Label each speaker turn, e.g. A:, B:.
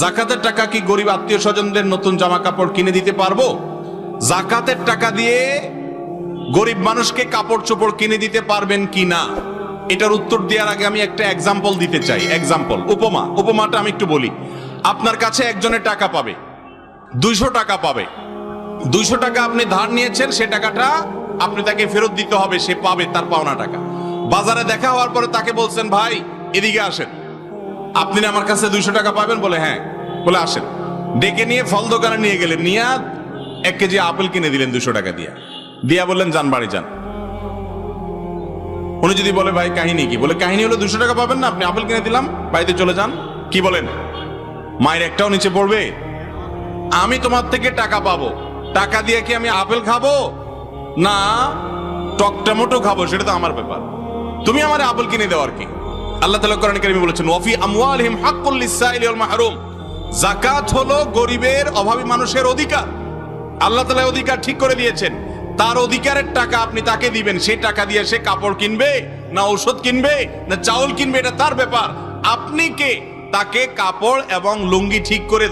A: জাকাতের টাকা কি গরিব আত্মীয় স্বজনদের নতুন জামা কাপড় কিনে দিতে পারব? জাকাতের টাকা দিয়ে গরিব মানুষকে কাপড় চোপড় কিনে দিতে পারবেন কি না? এটার উত্তর দেওয়ার আগে আমি একটা এক্সাম্পল দিতে চাই। এক্সাম্পল উপমা। উপমাটা আমি একটু বলি। আপনার কাছে একজনের টাকা পাবে। দুইশো টাকা পাবে। দুইশো টাকা আপনি ধার নিয়েছেন, সে টাকাটা আপনি তাকে ফেরত দিতে হবে, সে পাবে তার পাওনা টাকা। বাজারে দেখা হওয়ার পরে তাকে বলছেন, ভাই, এদিকে আসেন। আপনি আমার কাছে দুইশো টাকা পাবেন? বলে হ্যাঁ। বলে আসেন। ডেকে নিয়ে ফল দোকানে নিয়ে গেলেন। নিয়ে এক কেজি আপেল কিনে দিলেন দুশো টাকা দিয়ে। দিয়া বললেন, যান, বাড়ি যান। উনি যদি বলে, ভাই, কাহিনী কি? বলে, কাহিনী হলো দুশো টাকা পাবেন না, আপনি আপেল কিনে দিলাম, বাড়িতে চলে যান। কি বলেন? মায়ের একটাও নিচে পড়বে? আমি তোমার থেকে টাকা পাবো। টাকা দিয়ে কি আমি আপেল খাব? না টক টমেটো খাব, সেটা তো আমার ব্যাপার। তুমি আমার আপেল কিনে দাও আর কি? আল্লাহ তাআলা কোরআন কারিমে বলেছেন, ওয়াফি আমওয়ালিহিম হাক্কুল লিসাইলি ওয়াল মাহরুম। যাকাত হলো গরিবের অভাবী মানুষের অধিকার। আল্লাহ তাআলা অধিকার ঠিক করে দিয়েছেন। তার অধিকারের টাকা আপনি তাকে দিবেন। সেই টাকা দিয়ে সে কাপড় কিনবে, না ঔষধ কিনবে, না চাউল কিনবে, এটা তার ব্যাপার। আপনি কে? তাকে কাপড় এবং লুঙ্গি ঠিক করে